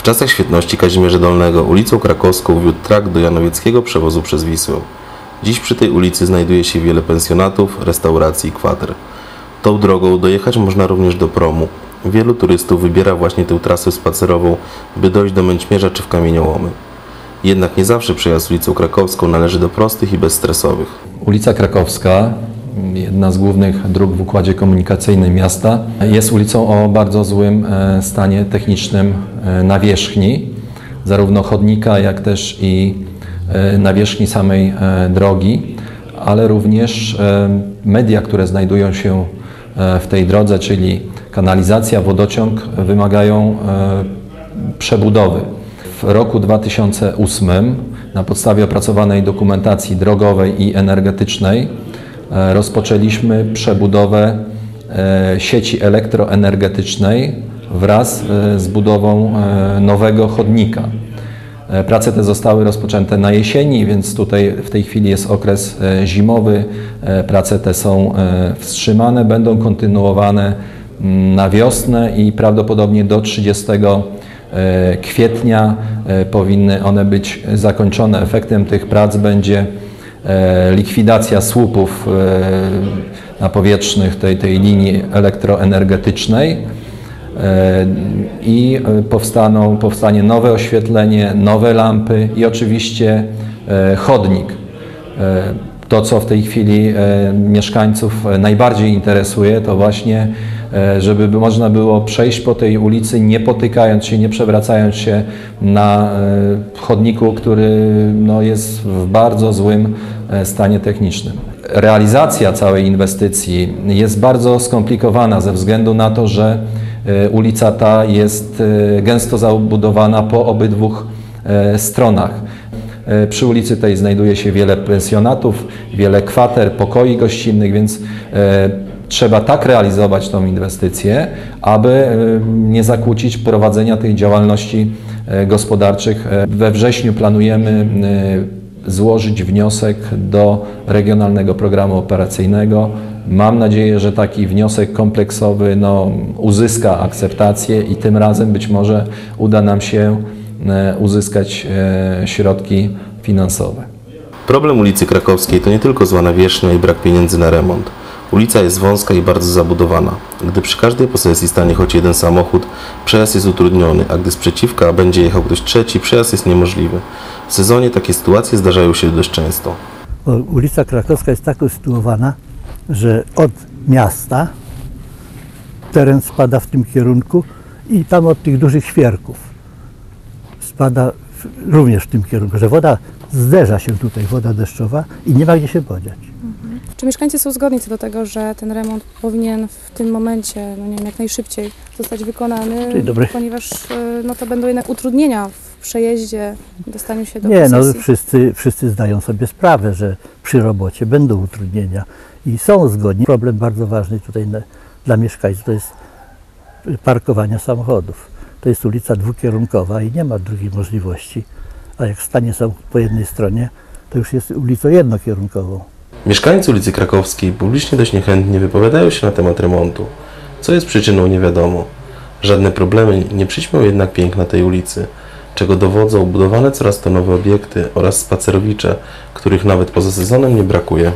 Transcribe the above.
W czasach świetności Kazimierza Dolnego ulicą Krakowską wiódł trakt do Janowieckiego przewozu przez Wisłę. Dziś przy tej ulicy znajduje się wiele pensjonatów, restauracji i kwater. Tą drogą dojechać można również do promu. Wielu turystów wybiera właśnie tę trasę spacerową, by dojść do Męćmierza czy w Kamieniołomy. Jednak nie zawsze przejazd ulicą Krakowską należy do prostych i bezstresowych. Ulica Krakowska, jedna z głównych dróg w układzie komunikacyjnym miasta, jest ulicą o bardzo złym e, stanie technicznym e, nawierzchni, zarówno chodnika, jak też i e, nawierzchni samej drogi, ale również media, które znajdują się w tej drodze, czyli kanalizacja, wodociąg, wymagają przebudowy. W roku 2008 na podstawie opracowanej dokumentacji drogowej i energetycznej rozpoczęliśmy przebudowę e, sieci elektroenergetycznej wraz e, z budową e, nowego chodnika. E, Prace te zostały rozpoczęte na jesieni, więc tutaj w tej chwili jest okres e, zimowy. E, Prace te są e, wstrzymane, będą kontynuowane mm, na wiosnę i prawdopodobnie do 30 e, kwietnia e, powinny one być zakończone. Efektem tych prac będzie e, likwidacja słupów e, napowietrznych tej, tej linii elektroenergetycznej e, i e, powstaną, powstanie nowe oświetlenie, nowe lampy i oczywiście e, chodnik. E, To, co w tej chwili e, mieszkańców e, najbardziej interesuje, to właśnie, e, żeby by można było przejść po tej ulicy, nie potykając się, nie przewracając się na e, chodniku, który no, jest w bardzo złym e, stanie technicznym. Realizacja całej inwestycji jest bardzo skomplikowana ze względu na to, że e, ulica ta jest e, gęsto zabudowana po obydwu e, stronach. E, Przy ulicy tej znajduje się wiele pensjonatów, wiele kwater, pokoi gościnnych, więc e, trzeba tak realizować tą inwestycję, aby e, nie zakłócić prowadzenia tych działalności e, gospodarczych. E, We wrześniu planujemy e, złożyć wniosek do Regionalnego Programu Operacyjnego. Mam nadzieję, że taki wniosek kompleksowy no, uzyska akceptację i tym razem być może uda nam się e, uzyskać e, środki finansowe. Problem ulicy Krakowskiej to nie tylko zła nawierzchnia i brak pieniędzy na remont. Ulica jest wąska i bardzo zabudowana. Gdy przy każdej posesji stanie choć jeden samochód, przejazd jest utrudniony, a gdy sprzeciwka będzie jechał ktoś trzeci, przejazd jest niemożliwy. W sezonie takie sytuacje zdarzają się dość często. Ulica Krakowska jest tak usytuowana, że od miasta teren spada w tym kierunku i tam od tych dużych świerków spada również w tym kierunku, że woda zderza się tutaj, woda deszczowa i nie ma gdzie się podziać. Czy mieszkańcy są zgodni co do tego, że ten remont powinien w tym momencie, no nie wiem, jak najszybciej zostać wykonany, Dzień dobry. ponieważ y, no to będą jednak utrudnienia w przejeździe, dostaniu się do Nie, no posesji. wszyscy, wszyscy zdają sobie sprawę, że przy robocie będą utrudnienia i są zgodni. Problem bardzo ważny tutaj na, dla mieszkańców to jest parkowania samochodów. To jest ulica dwukierunkowa i nie ma drugiej możliwości. A jak stanie są po jednej stronie, to już jest ulicą jednokierunkową. Mieszkańcy ulicy Krakowskiej publicznie dość niechętnie wypowiadają się na temat remontu. Co jest przyczyną nie wiadomo. Żadne problemy nie przyćmią jednak piękna tej ulicy, czego dowodzą budowane coraz to nowe obiekty oraz spacerowicze, których nawet poza sezonem nie brakuje.